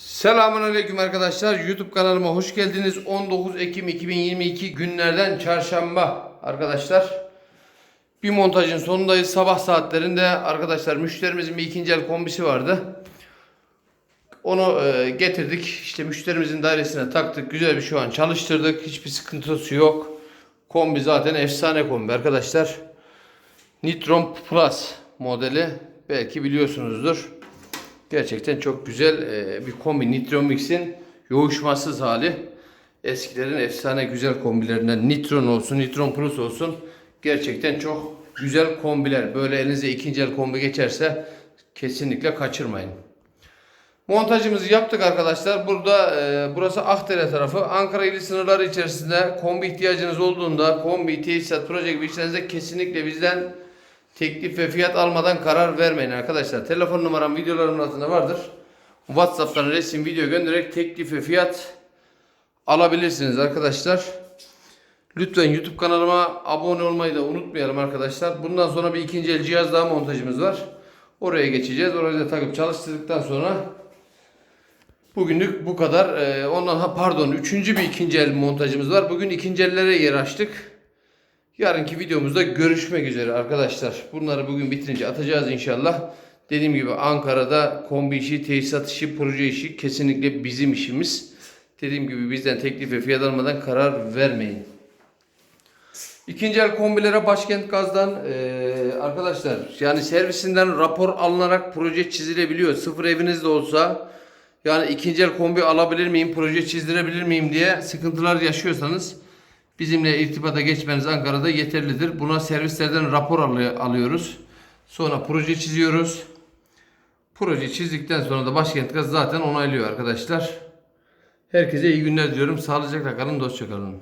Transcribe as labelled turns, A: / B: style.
A: Selamünaleyküm arkadaşlar. YouTube kanalıma hoş geldiniz. 19 Ekim 2022 günlerden çarşamba arkadaşlar. Bir montajın sonundayız. Sabah saatlerinde arkadaşlar müşterimizin bir ikinci el kombisi vardı. Onu e, getirdik. İşte müşterimizin dairesine taktık. Güzel bir şu an çalıştırdık. Hiçbir sıkıntısı yok. Kombi zaten efsane kombi arkadaşlar. Nitron Plus modeli. Belki biliyorsunuzdur. Gerçekten çok güzel e, bir kombi. Nitron Mix'in yoğuşmasız hali. Eskilerin efsane güzel kombilerinden Nitron olsun, Nitron Plus olsun. Gerçekten çok güzel kombiler. Böyle elinize ikinci el kombi geçerse kesinlikle kaçırmayın. Montajımızı yaptık arkadaşlar. Burada e, burası Akdere tarafı. Ankara ili sınırları içerisinde kombi ihtiyacınız olduğunda kombi, tesisat, proje gibi işlerinizde kesinlikle bizden teklif ve fiyat almadan karar vermeyin arkadaşlar. Telefon numaram videolarımın altında vardır. WhatsApp'tan resim, video göndererek teklif ve fiyat alabilirsiniz arkadaşlar. Lütfen YouTube kanalıma abone olmayı da unutmayalım arkadaşlar. Bundan sonra bir ikinci el cihaz daha montajımız var. Oraya geçeceğiz. Orayı da takıp çalıştırdıktan sonra bugünlük bu kadar. Ee, ondan ha pardon üçüncü bir ikinci el montajımız var. Bugün ikinci ellere yer açtık. Yarınki videomuzda görüşmek üzere arkadaşlar. Bunları bugün bitirince atacağız inşallah. Dediğim gibi Ankara'da kombi işi, tesisat işi, proje işi kesinlikle bizim işimiz. Dediğim gibi bizden teklif ve fiyat almadan karar vermeyin. İkinci el kombilere Başkent Gaz'dan eee, arkadaşlar yani servisinden rapor alınarak proje çizilebiliyor. Sıfır evinizde olsa yani ikinci el kombi alabilir miyim, proje çizdirebilir miyim diye sıkıntılar yaşıyorsanız bizimle irtibata geçmeniz Ankara'da yeterlidir. Buna servislerden rapor alı- alıyoruz. Sonra proje çiziyoruz. Proje çizdikten sonra da Başkent Gaz zaten onaylıyor arkadaşlar. Herkese iyi günler diliyorum. Sağlıcakla kalın, dostça kalın.